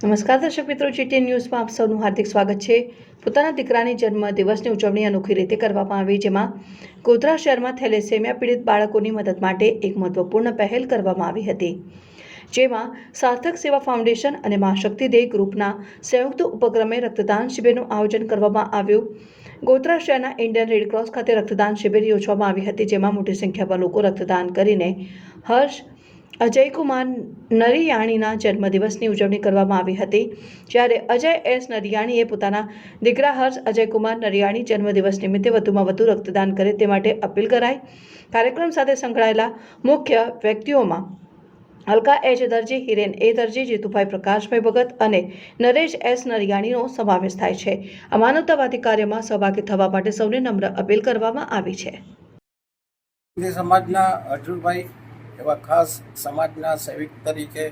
નમસ્કાર દર્શક મિત્રો જીટીએન ન્યૂઝમાં આપ સૌનું હાર્દિક સ્વાગત છે. પોતાના દીકરાની જન્મ દિવસની ઉજવણી અનોખી રીતે કરવામાં આવી, જેમાં ગોધરા શહેરમાં થેલેસેમિયા પીડિત બાળકોની મદદ માટે એક મહત્વપૂર્ણ પહેલ કરવામાં આવી હતી, જેમાં સાર્થક સેવા ફાઉન્ડેશન અને મા શક્તિદેવ ગ્રુપના સંયુક્ત ઉપક્રમે રક્તદાન શિબિરનું આયોજન કરવામાં આવ્યું. ગોધરા શહેરના ઇન્ડિયન રેડક્રોસ ખાતે રક્તદાન શિબિર યોજવામાં આવી હતી, જેમાં મોટી સંખ્યામાં લોકો રક્તદાન કરીને હર્ષ અજયકુમાર નરિયાણીના જન્મદિવસની ઉજવણી કરવામાં આવી હતી, જ્યારે અજય એસ નરિયાણીએ પોતાના દીકરા હર્ષ અજયકુમાર નરિયાણી જન્મદિવસ નિમિત્તે વધુમાં વધુ રક્તદાન કરે તે માટે અપીલ કરાઈ. કાર્યક્રમ સાથે સંકળાયેલા મુખ્ય વ્યક્તિઓમાં અલકા એચ દરજી, હિરેન એ દરજી, જીતુભાઈ પ્રકાશભાઈ ભગત અને નરેશ એસ નરિયાણીનો સમાવેશ થાય છે. આ કાર્યમાં સહભાગી થવા માટે સૌને નમ્ર અપીલ કરવામાં આવી છે. સમાજના અર્જુનભાઈ એવા ખાસ સમાજના સેવિક તરીકે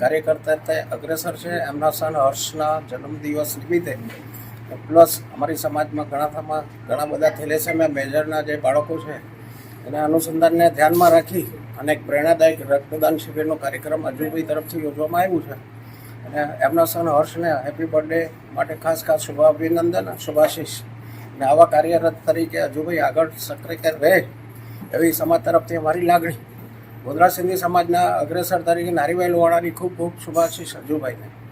કાર્યકર્તા તરીકે અગ્રેસર છે. એમના સન હર્ષના જન્મદિવસ નિમિત્તે પ્લસ અમારી સમાજમાં ઘણા ઘણા બધા થેલેસેમિયા મેજરના જે બાળકો છે, એના અનુસંધાનને ધ્યાનમાં રાખી અને એક પ્રેરણાદાયક રક્તદાન શિબિરનો કાર્યક્રમ અર્જુનભાઈ તરફથી યોજવામાં આવ્યું છે. અને એમના સન હર્ષને હેપી બર્થડે માટે ખાસ ખાસ શુભાભિનંદન, શુભાશીષ. અને આવા કાર્યરત તરીકે હજુ ભાઈ આગળ સક્રિય રહે એવી સમાજ તરફથી અમારી લાગણી. ગોધરા સિંધી સમાજના અગ્રેસર તરીકે નારીભાઈ લોહાણાની ખૂબ ખૂબ શુભાશીષ અજુભાઈને.